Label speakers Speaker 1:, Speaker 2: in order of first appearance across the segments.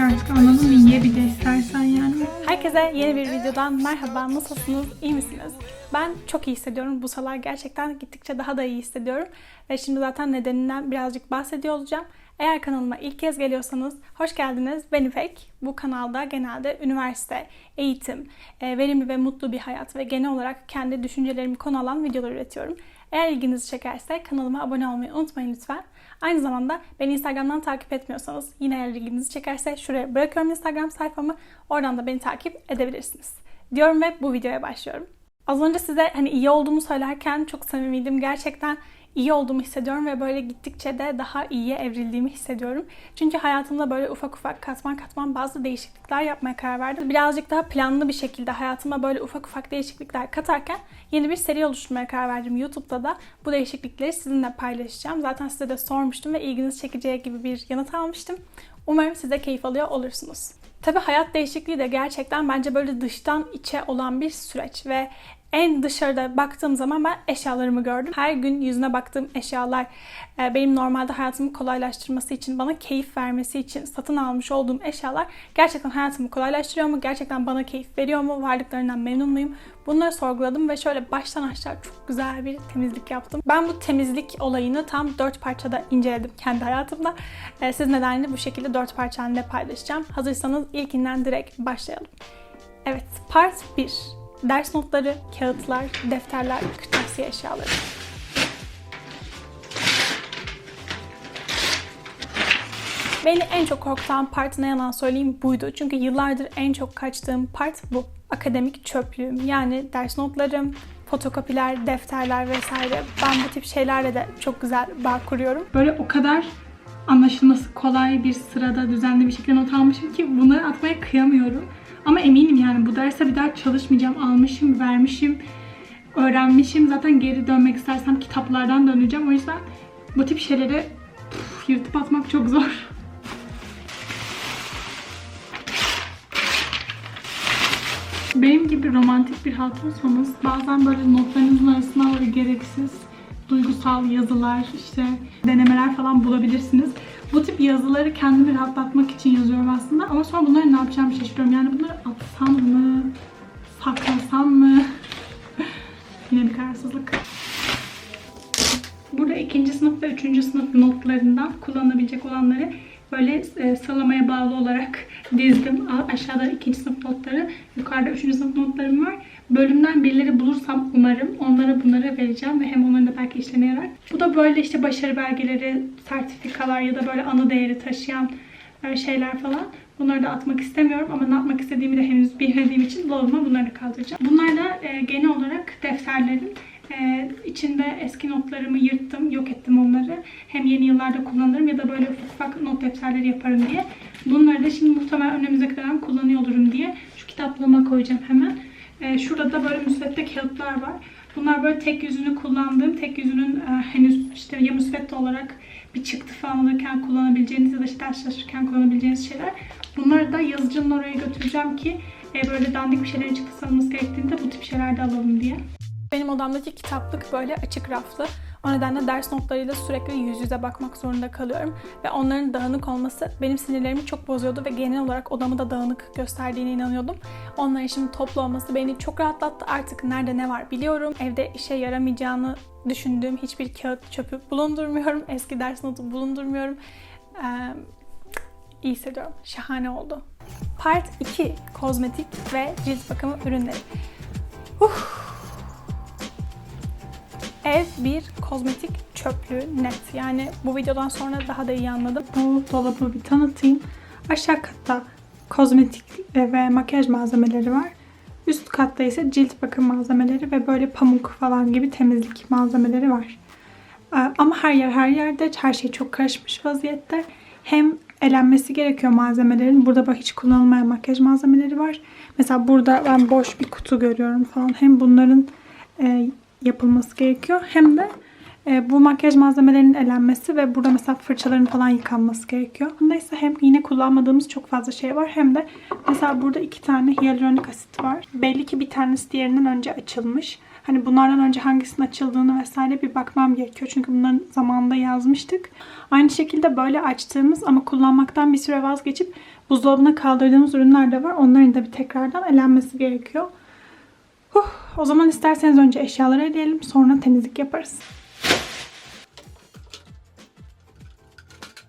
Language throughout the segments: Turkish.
Speaker 1: artık anladın mı? Bir de istersen yani.
Speaker 2: Herkese yeni bir videodan merhaba. Nasılsınız? İyi misiniz? Ben çok iyi hissediyorum. Bu sıralar gerçekten gittikçe daha da iyi hissediyorum. Ve şimdi zaten nedeninden birazcık bahsediyor olacağım. Eğer kanalıma ilk kez geliyorsanız hoş geldiniz. Ben İpek. Bu kanalda genelde üniversite, eğitim, e, verimli ve mutlu bir hayat ve genel olarak kendi düşüncelerimi konu alan videolar üretiyorum. Eğer ilginizi çekerse kanalıma abone olmayı unutmayın lütfen. Aynı zamanda beni Instagram'dan takip etmiyorsanız yine eğer ilginizi çekerse şuraya bırakıyorum Instagram sayfamı. Oradan da beni takip edebilirsiniz. Diyorum ve bu videoya başlıyorum. Az önce size hani iyi olduğumu söylerken çok samimiydim. Gerçekten iyi olduğumu hissediyorum ve böyle gittikçe de daha iyiye evrildiğimi hissediyorum. Çünkü hayatımda böyle ufak ufak katman katman bazı değişiklikler yapmaya karar verdim. Birazcık daha planlı bir şekilde hayatıma böyle ufak ufak değişiklikler katarken yeni bir seri oluşturmaya karar verdim. YouTube'da da bu değişiklikleri sizinle paylaşacağım. Zaten size de sormuştum ve ilginizi çekeceği gibi bir yanıt almıştım. Umarım siz de keyif alıyor olursunuz. Tabii hayat değişikliği de gerçekten bence böyle dıştan içe olan bir süreç ve en dışarıda baktığım zaman ben eşyalarımı gördüm. Her gün yüzüne baktığım eşyalar e, benim normalde hayatımı kolaylaştırması için, bana keyif vermesi için satın almış olduğum eşyalar gerçekten hayatımı kolaylaştırıyor mu? Gerçekten bana keyif veriyor mu? Varlıklarından memnun muyum? Bunları sorguladım ve şöyle baştan aşağı çok güzel bir temizlik yaptım. Ben bu temizlik olayını tam dört parçada inceledim kendi hayatımda. E, Siz nedenle bu şekilde dört parça halinde paylaşacağım. Hazırsanız ilkinden direkt başlayalım. Evet, part 1. Ders notları, kağıtlar, defterler, kırtasiye eşyaları. Beni en çok korkutan part ne yalan söyleyeyim buydu. Çünkü yıllardır en çok kaçtığım part bu. Akademik çöplüğüm. Yani ders notlarım, fotokopiler, defterler vesaire. Ben bu tip şeylerle de çok güzel bağ kuruyorum.
Speaker 1: Böyle o kadar anlaşılması kolay bir sırada düzenli bir şekilde not almışım ki bunları atmaya kıyamıyorum. Ama eminim yani bu derse bir daha çalışmayacağım. Almışım, vermişim, öğrenmişim. Zaten geri dönmek istersem kitaplardan döneceğim. O yüzden bu tip şeyleri püf, yırtıp atmak çok zor. Benim gibi romantik bir hatunsanız bazen böyle notlarınızın arasına böyle gereksiz duygusal yazılar, işte denemeler falan bulabilirsiniz. Bu tip yazıları kendimi rahatlatmak için yazıyorum aslında ama sonra bunları ne yapacağımı şaşırıyorum. Yani bunları atsam mı, saklasam mı? Yine bir kararsızlık. Burada ikinci sınıf ve üçüncü sınıf notlarından kullanabilecek olanları böyle e, sıralamaya bağlı olarak dizdim. Aşağıda ikinci sınıf notları, yukarıda üçüncü sınıf notlarım var. Bölümden birileri bulursam umarım onlara bunları vereceğim ve hem onların da belki işlerine. Bu da böyle işte başarı belgeleri, sertifikalar ya da böyle anı değeri taşıyan e, şeyler falan. Bunları da atmak istemiyorum ama ne yapmak istediğimi de henüz bilmediğim için dolabıma bunları kaldıracağım. Bunlar da e, genel olarak defterlerim. Ee, içinde eski notlarımı yırttım, yok ettim onları. Hem yeni yıllarda kullanırım ya da böyle ufak not defterleri yaparım diye. Bunları da şimdi muhtemelen önümüzdeki dönem kullanıyor olurum diye şu kitaplığıma koyacağım hemen. Ee, şurada da böyle müsvedde kağıtlar var. Bunlar böyle tek yüzünü kullandığım, tek yüzünün e, henüz işte ya müsvedde olarak bir çıktı falan alırken kullanabileceğiniz ya da işte çalışırken kullanabileceğiniz şeyler. Bunları da yazıcının oraya götüreceğim ki e, böyle dandik bir şeylerin çıktı alınması gerektiğinde bu tip şeyler de alalım diye.
Speaker 2: Benim odamdaki kitaplık böyle açık raflı. O nedenle ders notlarıyla sürekli yüz yüze bakmak zorunda kalıyorum. Ve onların dağınık olması benim sinirlerimi çok bozuyordu ve genel olarak odamı da dağınık gösterdiğine inanıyordum. Onların şimdi toplu olması beni çok rahatlattı. Artık nerede ne var biliyorum. Evde işe yaramayacağını düşündüğüm hiçbir kağıt çöpü bulundurmuyorum. Eski ders notu bulundurmuyorum. Ee, iyi hissediyorum. Şahane oldu. Part 2. Kozmetik ve cilt bakımı ürünleri. Ev bir kozmetik çöplüğü net. Yani bu videodan sonra daha da iyi anladım.
Speaker 1: Bu dolabı bir tanıtayım. Aşağı katta kozmetik ve makyaj malzemeleri var. Üst katta ise cilt bakım malzemeleri ve böyle pamuk falan gibi temizlik malzemeleri var. Ee, Ama her yer her yerde her şey çok karışmış vaziyette. Hem elenmesi gerekiyor malzemelerin. Burada bak hiç kullanılmayan makyaj malzemeleri var. Mesela burada ben boş bir kutu görüyorum falan. Hem bunların e, yapılması gerekiyor hem de e, bu makyaj malzemelerinin elenmesi ve burada mesela fırçaların falan yıkanması gerekiyor. Bunda ise hem yine kullanmadığımız çok fazla şey var hem de mesela burada iki tane hyaluronik asit var. Belli ki bir tanesi diğerinden önce açılmış.
Speaker 2: Hani bunlardan önce hangisinin açıldığını vesaire bir bakmam gerekiyor. Çünkü bunların zamanında yazmıştık. Aynı şekilde böyle açtığımız ama kullanmaktan bir süre vazgeçip buzdolabına kaldırdığımız ürünler de var. Onların da bir tekrardan elenmesi gerekiyor. Huh, o zaman isterseniz önce eşyaları eleyelim sonra temizlik yaparız.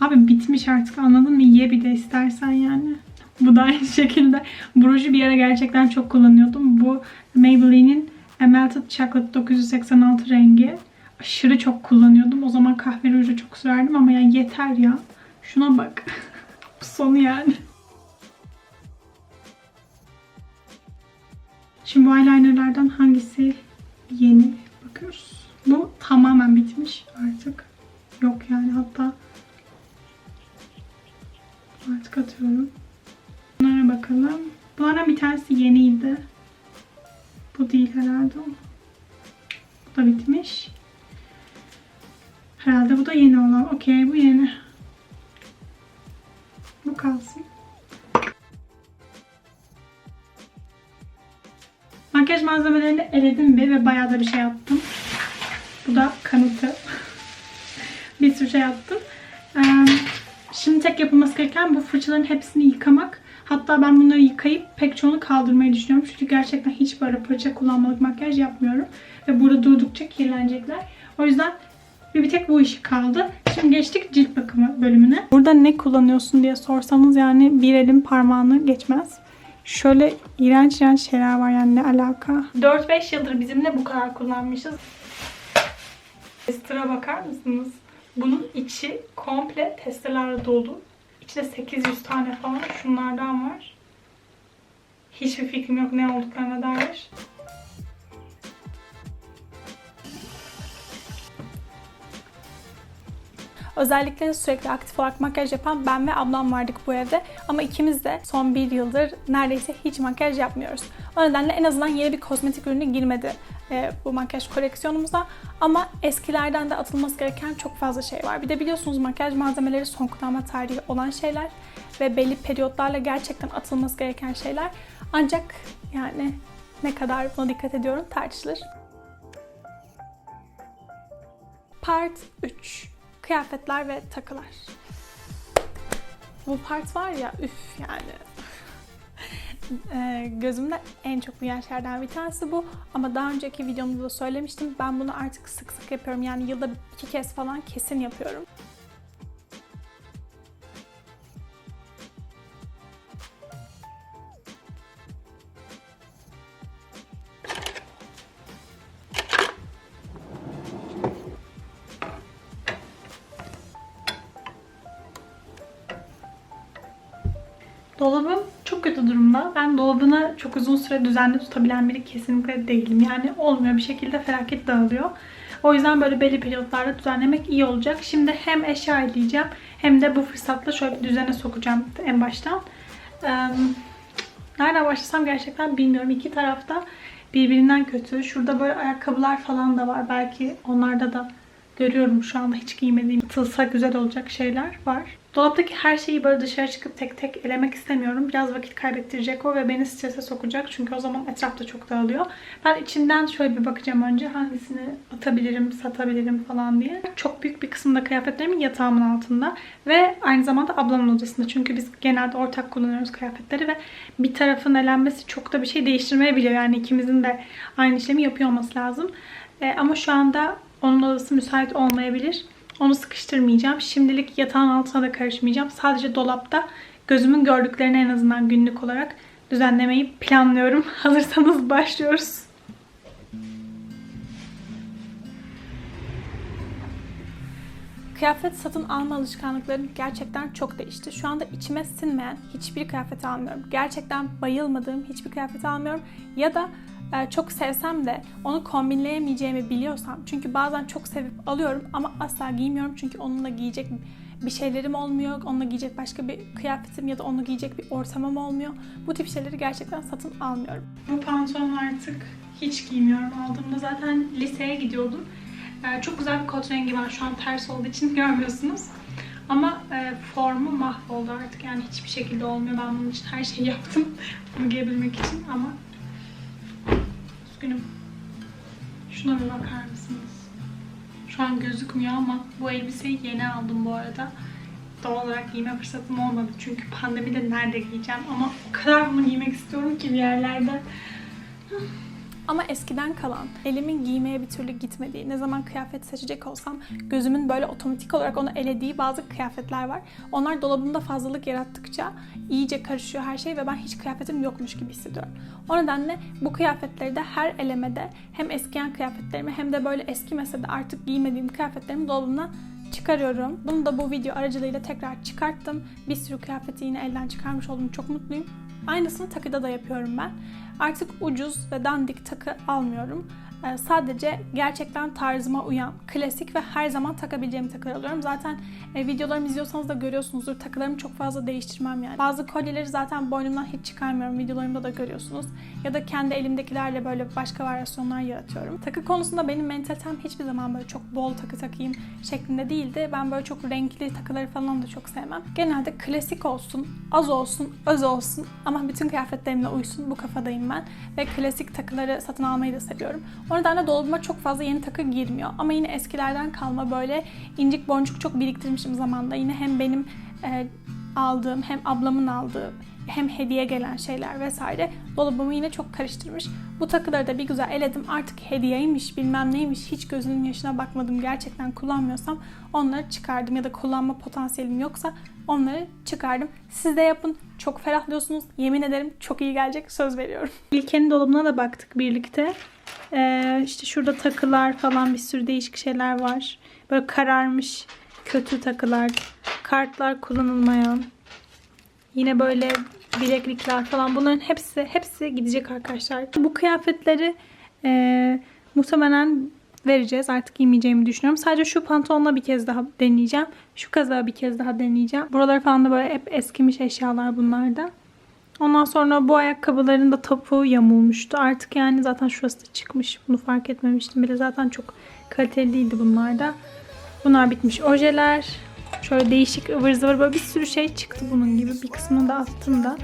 Speaker 2: Abi bitmiş artık anladın mı? Ye bir de istersen yani. Bu da aynı şekilde. Bu ruju bir ara gerçekten çok kullanıyordum. Bu Maybelline'in Melted Chocolate 986 rengi. Aşırı çok kullanıyordum. O zaman kahve ruju çok sürerdim ama yani yeter ya. Şuna bak. Bu sonu yani. Şimdi bu eyelinerlardan hangisi yeni bakıyoruz. Bu tamamen bitmiş artık. Yok yani hatta artık atıyorum. Bunlara bakalım. Bunlardan bir tanesi yeniydi. Bu değil herhalde. Bu da bitmiş. Herhalde bu da yeni olan. Okey bu yeni. Malzemelerini eledim bir ve bayağı da bir şey yaptım. Bu da kanıtı. bir sürü şey yaptım. Ee, şimdi tek yapılması gereken bu fırçaların hepsini yıkamak. Hatta ben bunları yıkayıp pek çoğunu kaldırmayı düşünüyorum. Çünkü gerçekten hiç böyle fırça kullanmalık makyaj yapmıyorum. Ve burada durdukça kirlenecekler. O yüzden bir, bir tek bu işi kaldı. Şimdi geçtik cilt bakımı bölümüne. Burada ne kullanıyorsun diye sorsanız yani bir elin parmağını geçmez. Şöyle iğrenç iğrenç şeyler var yani ne alaka. 4-5 yıldır bizimle bu kadar kullanmışız. Tester'a bakar mısınız? Bunun içi komple testerlarla dolu. İçinde 800 tane falan şunlardan var. Hiçbir fikrim yok ne olduklarına dair. Özellikle sürekli aktif olarak makyaj yapan ben ve ablam vardık bu evde. Ama ikimiz de son bir yıldır neredeyse hiç makyaj yapmıyoruz. O nedenle en azından yeni bir kozmetik ürünü girmedi e, bu makyaj koleksiyonumuza. Ama eskilerden de atılması gereken çok fazla şey var. Bir de biliyorsunuz makyaj malzemeleri son kullanma tarihi olan şeyler ve belli periyotlarla gerçekten atılması gereken şeyler. Ancak yani ne kadar buna dikkat ediyorum tartışılır. Part 3 Kıyafetler ve takılar. Bu part var ya üf yani. Ee, gözümde en çok büyüyen şeylerden bir tanesi bu. Ama daha önceki videomda da söylemiştim. Ben bunu artık sık sık yapıyorum. Yani yılda iki kez falan kesin yapıyorum. Dolabım çok kötü durumda. Ben dolabını çok uzun süre düzenli tutabilen biri kesinlikle değilim. Yani olmuyor bir şekilde felaket dağılıyor. O yüzden böyle belli periyotlarda düzenlemek iyi olacak. Şimdi hem eşya eleyeceğim hem de bu fırsatla şöyle bir düzene sokacağım en baştan. Ee, nereden başlasam gerçekten bilmiyorum. İki tarafta birbirinden kötü. Şurada böyle ayakkabılar falan da var. Belki onlarda da görüyorum şu anda hiç giymediğim, atılsa güzel olacak şeyler var. Dolaptaki her şeyi böyle dışarı çıkıp tek tek elemek istemiyorum. Biraz vakit kaybettirecek o ve beni strese sokacak. Çünkü o zaman etrafta çok dağılıyor. Ben içinden şöyle bir bakacağım önce hangisini atabilirim, satabilirim falan diye. Çok büyük bir kısımda kıyafetlerimin yatağımın altında. Ve aynı zamanda ablamın odasında. Çünkü biz genelde ortak kullanıyoruz kıyafetleri ve bir tarafın elenmesi çok da bir şey değiştirmeyebiliyor. Yani ikimizin de aynı işlemi yapıyor olması lazım. E, ama şu anda onun odası müsait olmayabilir. Onu sıkıştırmayacağım. Şimdilik yatağın altına da karışmayacağım. Sadece dolapta gözümün gördüklerini en azından günlük olarak düzenlemeyi planlıyorum. Hazırsanız başlıyoruz. Kıyafet satın alma alışkanlıklarım gerçekten çok değişti. Şu anda içime sinmeyen hiçbir kıyafet almıyorum. Gerçekten bayılmadığım hiçbir kıyafet almıyorum. Ya da çok sevsem de onu kombinleyemeyeceğimi biliyorsam çünkü bazen çok sevip alıyorum ama asla giymiyorum çünkü onunla giyecek bir şeylerim olmuyor. Onunla giyecek başka bir kıyafetim ya da onunla giyecek bir ortamım olmuyor. Bu tip şeyleri gerçekten satın almıyorum. Bu pantolonu artık hiç giymiyorum. Aldığımda zaten liseye gidiyordum. E, çok güzel bir kot rengi var. Şu an ters olduğu için görmüyorsunuz. Ama e, formu mahvoldu artık. Yani hiçbir şekilde olmuyor. Ben bunun için her şeyi yaptım. Bunu giyebilmek için ama Üzgünüm.
Speaker 1: Şuna bir bakar mısınız? Şu an gözükmüyor ama bu elbiseyi yeni aldım bu arada. Doğal olarak giyme fırsatım olmadı çünkü pandemide nerede giyeceğim ama o kadar bunu giymek istiyorum ki bir yerlerde.
Speaker 2: Ama eskiden kalan, elimin giymeye bir türlü gitmediği, ne zaman kıyafet seçecek olsam gözümün böyle otomatik olarak onu elediği bazı kıyafetler var. Onlar dolabımda fazlalık yarattıkça iyice karışıyor her şey ve ben hiç kıyafetim yokmuş gibi hissediyorum. O nedenle bu kıyafetleri de her elemede hem eskiyen kıyafetlerimi hem de böyle eskimese de artık giymediğim kıyafetlerimi dolabımdan çıkarıyorum. Bunu da bu video aracılığıyla tekrar çıkarttım. Bir sürü kıyafeti yine elden çıkarmış oldum. Çok mutluyum. Aynısını takıda da yapıyorum ben. Artık ucuz ve dandik takı almıyorum. Ee, sadece gerçekten tarzıma uyan, klasik ve her zaman takabileceğim takılar alıyorum. Zaten e, videolarımı izliyorsanız da görüyorsunuzdur. Takılarımı çok fazla değiştirmem yani. Bazı kolyeleri zaten boynumdan hiç çıkarmıyorum. Videolarımda da görüyorsunuz. Ya da kendi elimdekilerle böyle başka varyasyonlar yaratıyorum. Takı konusunda benim mentalitem hiçbir zaman böyle çok bol takı takayım şeklinde değildi. Ben böyle çok renkli takıları falan da çok sevmem. Genelde klasik olsun, az olsun, öz olsun ama bütün kıyafetlerimle uysun. Bu kafadayım ben. Ve klasik takıları satın almayı da seviyorum. O nedenle dolabıma çok fazla yeni takı girmiyor. Ama yine eskilerden kalma böyle incik boncuk çok biriktirmişim zamanda. Yine hem benim e, aldığım hem ablamın aldığı hem hediye gelen şeyler vesaire dolabımı yine çok karıştırmış. Bu takıları da bir güzel eledim. Artık hediyeymiş bilmem neymiş hiç gözünün yaşına bakmadım. Gerçekten kullanmıyorsam onları çıkardım ya da kullanma potansiyelim yoksa onları çıkardım. Siz de yapın. Çok ferahlıyorsunuz. Yemin ederim çok iyi gelecek. Söz veriyorum. İlkenin dolabına da baktık birlikte. Ee, işte şurada takılar falan bir sürü değişik şeyler var. Böyle kararmış kötü takılar, kartlar kullanılmayan. Yine böyle bileklikler falan bunların hepsi hepsi gidecek arkadaşlar. Bu kıyafetleri e, muhtemelen vereceğiz. Artık giymeyeceğimi düşünüyorum. Sadece şu pantolonla bir kez daha deneyeceğim. Şu kazağı bir kez daha deneyeceğim. Buraları falan da böyle hep eskimiş eşyalar bunlarda. Ondan sonra bu ayakkabıların da topuğu yamulmuştu. Artık yani zaten şurası da çıkmış. Bunu fark etmemiştim bile. Zaten çok kaliteli değildi bunlar da. Bunlar bitmiş. Ojeler. Şöyle değişik ıvır zıvır böyle bir sürü şey çıktı bunun gibi. Bir kısmını da attım da.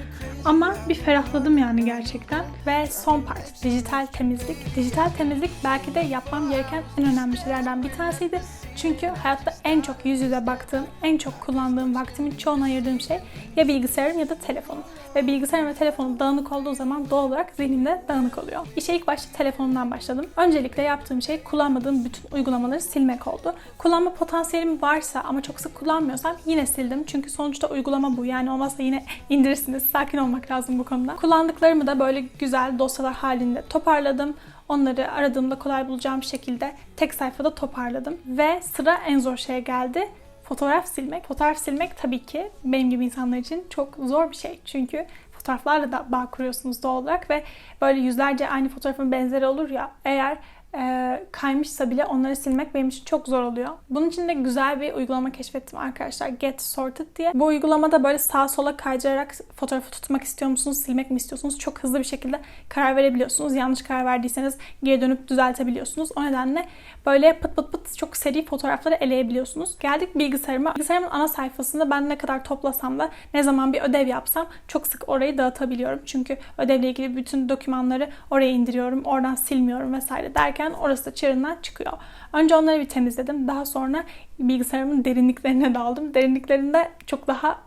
Speaker 2: Ama bir ferahladım yani gerçekten. Ve son part dijital temizlik. Dijital temizlik belki de yapmam gereken en önemli şeylerden bir tanesiydi. Çünkü hayatta en çok yüz yüze baktığım, en çok kullandığım vaktimin çoğunu ayırdığım şey ya bilgisayarım ya da telefonum. Ve bilgisayarım ve telefonum dağınık olduğu zaman doğal olarak zihnimde dağınık oluyor. İşe ilk başta telefonumdan başladım. Öncelikle yaptığım şey kullanmadığım bütün uygulamaları silmek oldu. Kullanma potansiyelim varsa ama çok sık kullanmıyorsam yine sildim. Çünkü sonuçta uygulama bu. Yani olmazsa yine indirirsiniz. Sakin olmak lazım bu konuda. Kullandıklarımı da böyle güzel dosyalar halinde toparladım. Onları aradığımda kolay bulacağım şekilde tek sayfada toparladım. Ve sıra en zor şeye geldi. Fotoğraf silmek. Fotoğraf silmek tabii ki benim gibi insanlar için çok zor bir şey. Çünkü fotoğraflarla da bağ kuruyorsunuz doğal olarak ve böyle yüzlerce aynı fotoğrafın benzeri olur ya eğer e, kaymışsa bile onları silmek benim için çok zor oluyor. Bunun için de güzel bir uygulama keşfettim arkadaşlar. Get Sorted diye. Bu uygulamada böyle sağa sola kaydırarak fotoğrafı tutmak istiyor musunuz, silmek mi istiyorsunuz? Çok hızlı bir şekilde karar verebiliyorsunuz. Yanlış karar verdiyseniz geri dönüp düzeltebiliyorsunuz. O nedenle böyle pıt pıt pıt çok seri fotoğrafları eleyebiliyorsunuz. Geldik bilgisayarıma. Bilgisayarımın ana sayfasında ben ne kadar toplasam da ne zaman bir ödev yapsam çok sık orayı dağıtabiliyorum. Çünkü ödevle ilgili bütün dokümanları oraya indiriyorum. Oradan silmiyorum vesaire derken orası da çığırından çıkıyor. Önce onları bir temizledim. Daha sonra bilgisayarımın derinliklerine daldım. Derinliklerinde çok daha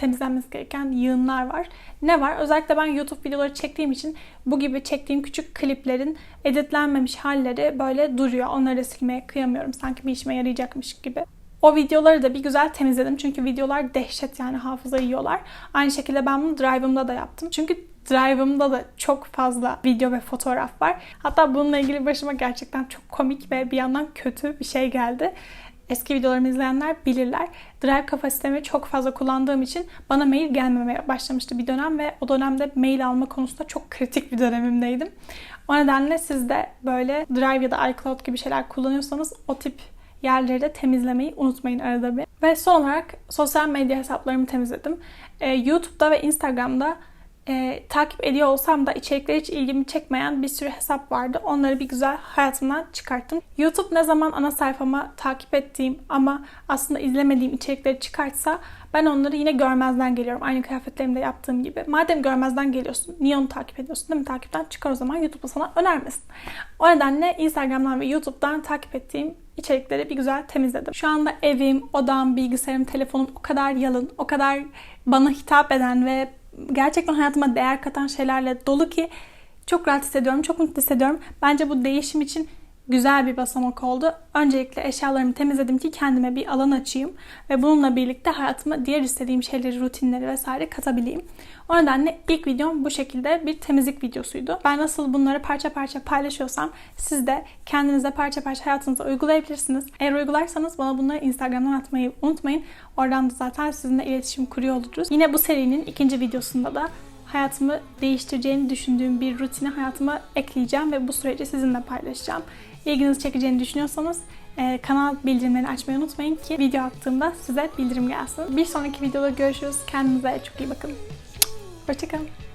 Speaker 2: temizlenmesi gereken yığınlar var. Ne var? Özellikle ben YouTube videoları çektiğim için bu gibi çektiğim küçük kliplerin editlenmemiş halleri böyle duruyor. Onları silmeye kıyamıyorum. Sanki bir işime yarayacakmış gibi. O videoları da bir güzel temizledim. Çünkü videolar dehşet yani hafıza yiyorlar. Aynı şekilde ben bunu Drive'ımda da yaptım. Çünkü Drive'ımda da çok fazla video ve fotoğraf var. Hatta bununla ilgili başıma gerçekten çok komik ve bir yandan kötü bir şey geldi. Eski videolarımı izleyenler bilirler. Drive kapasitemi çok fazla kullandığım için bana mail gelmemeye başlamıştı bir dönem ve o dönemde mail alma konusunda çok kritik bir dönemimdeydim. O nedenle siz de böyle Drive ya da iCloud gibi şeyler kullanıyorsanız o tip yerleri de temizlemeyi unutmayın arada bir. Ve son olarak sosyal medya hesaplarımı temizledim. Ee, YouTube'da ve Instagram'da e, takip ediyor olsam da içerikleri hiç ilgimi çekmeyen bir sürü hesap vardı. Onları bir güzel hayatımdan çıkarttım. YouTube ne zaman ana sayfama takip ettiğim ama aslında izlemediğim içerikleri çıkartsa ben onları yine görmezden geliyorum. Aynı kıyafetlerimde yaptığım gibi. Madem görmezden geliyorsun, niye onu takip ediyorsun değil mi? Takipten çıkar o zaman YouTube'da sana önermesin. O nedenle Instagram'dan ve YouTube'dan takip ettiğim içerikleri bir güzel temizledim. Şu anda evim, odam, bilgisayarım, telefonum o kadar yalın, o kadar bana hitap eden ve gerçekten hayatıma değer katan şeylerle dolu ki çok rahat hissediyorum, çok mutlu hissediyorum. Bence bu değişim için güzel bir basamak oldu. Öncelikle eşyalarımı temizledim ki kendime bir alan açayım ve bununla birlikte hayatıma diğer istediğim şeyleri, rutinleri vesaire katabileyim. O nedenle ilk videom bu şekilde bir temizlik videosuydu. Ben nasıl bunları parça parça paylaşıyorsam siz de kendinize parça parça hayatınıza uygulayabilirsiniz. Eğer uygularsanız bana bunları Instagram'dan atmayı unutmayın. Oradan da zaten sizinle iletişim kuruyor oluruz. Yine bu serinin ikinci videosunda da hayatımı değiştireceğini düşündüğüm bir rutini hayatıma ekleyeceğim ve bu süreci sizinle paylaşacağım. İlginizi çekeceğini düşünüyorsanız e, kanal bildirimlerini açmayı unutmayın ki video attığımda size bildirim gelsin. Bir sonraki videoda görüşürüz. Kendinize çok iyi bakın. Hoşçakalın.